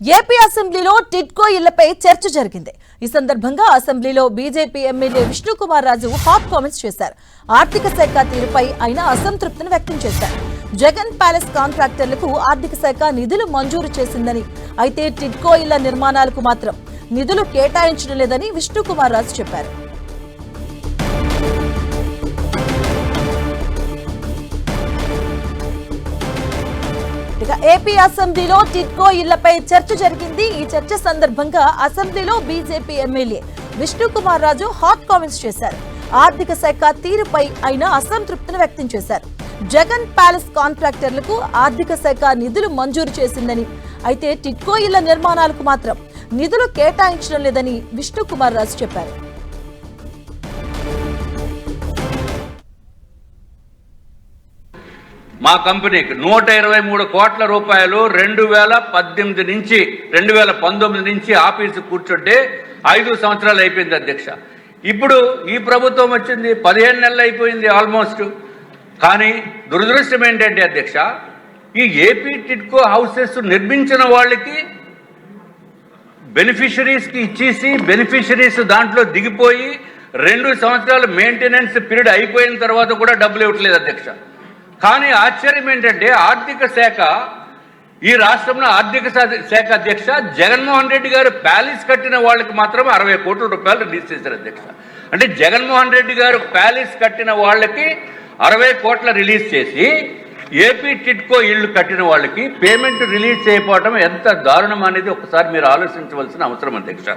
AP అసెంబ్లీలో టిడ్కో ఇళ్ళపై చర్చ జరిగింది. ఈ సందర్భంగా అసెంబ్లీలో BJP MLA Vishnukumar Raju hot comments చేశారు. ఆర్థిక శాఖ తీరుపై ఆయన అసంతృప్తిని వ్యక్తం చేశారు. జగన్ ప్యాలెస్ కాంట్రాక్టర్లకు ఆర్థిక శాఖ నిధులు మంజూరు చేసిందని అయితే టిడ్కో ఇళ్ళ నిర్మాణాలకు మాత్రం నిధులు కేటాయించడం లేదని విష్ణుకుమార్ రాజు చెప్పారు. ఏపీ అసెంబ్లీలో టిట్కో ఇళ్ళపై చర్చ జరిగింది. ఈ చర్చ సందర్భంగా అసెంబ్లీలో BJP MLA Vishnukumar Raju hot comments చేశారు. ఆర్థిక శాఖ తీరుపై ఆయన అసంతృప్తిని వ్యక్తం చేశారు. జగన్ ప్యాలెస్ కాంట్రాక్టర్లకు ఆర్థిక శాఖ నిధులు మంజూరు చేసిందని అయితే టిట్కో ఇళ్ళ నిర్మాణాలకు మాత్రం నిధులు కేటాయించడం లేదని విష్ణుకుమార్ రాజు చెప్పారు. మా కంపెనీకి నూట ఇరవై మూడు కోట్ల రూపాయలు రెండు వేల పద్దెనిమిది నుంచి రెండు వేల పంతొమ్మిది నుంచి ఆఫీసు కూర్చుంటే ఐదు సంవత్సరాలు అయిపోయింది అధ్యక్ష. ఇప్పుడు ఈ ప్రభుత్వం వచ్చింది పదిహేను నెలలు అయిపోయింది ఆల్మోస్ట్. కానీ దురదృష్టం ఏంటంటే అధ్యక్ష ఈ ఏపీ టిట్కో హౌసెస్ నిర్మించిన వాళ్ళకి బెనిఫిషరీస్కి ఇచ్చేసి బెనిఫిషరీస్ దాంట్లో దిగిపోయి రెండు సంవత్సరాలు మెయింటెనెన్స్ పీరియడ్ అయిపోయిన తర్వాత కూడా డబ్బులు ఇవ్వట్లేదు అధ్యక్ష. కానీ ఆశ్చర్యం ఏంటంటే ఆర్థిక శాఖ ఈ రాష్ట్రంలో ఆర్థిక శాఖ అధ్యక్ష జగన్మోహన్ రెడ్డి గారు ప్యాలెస్ కట్టిన వాళ్ళకి మాత్రమే అరవై కోట్ల రూపాయలు రిలీజ్ చేశారు అధ్యక్ష. అంటే జగన్మోహన్ రెడ్డి గారు ప్యాలెస్ కట్టిన వాళ్ళకి అరవై కోట్ల రిలీజ్ చేసి ఏపీ టిట్కో ఇళ్ళు కట్టిన వాళ్ళకి పేమెంట్ రిలీజ్ చేయకపోవడం ఎంత దారుణం అనేది ఒకసారి మీరు ఆలోచించవలసిన అవసరం అధ్యక్ష.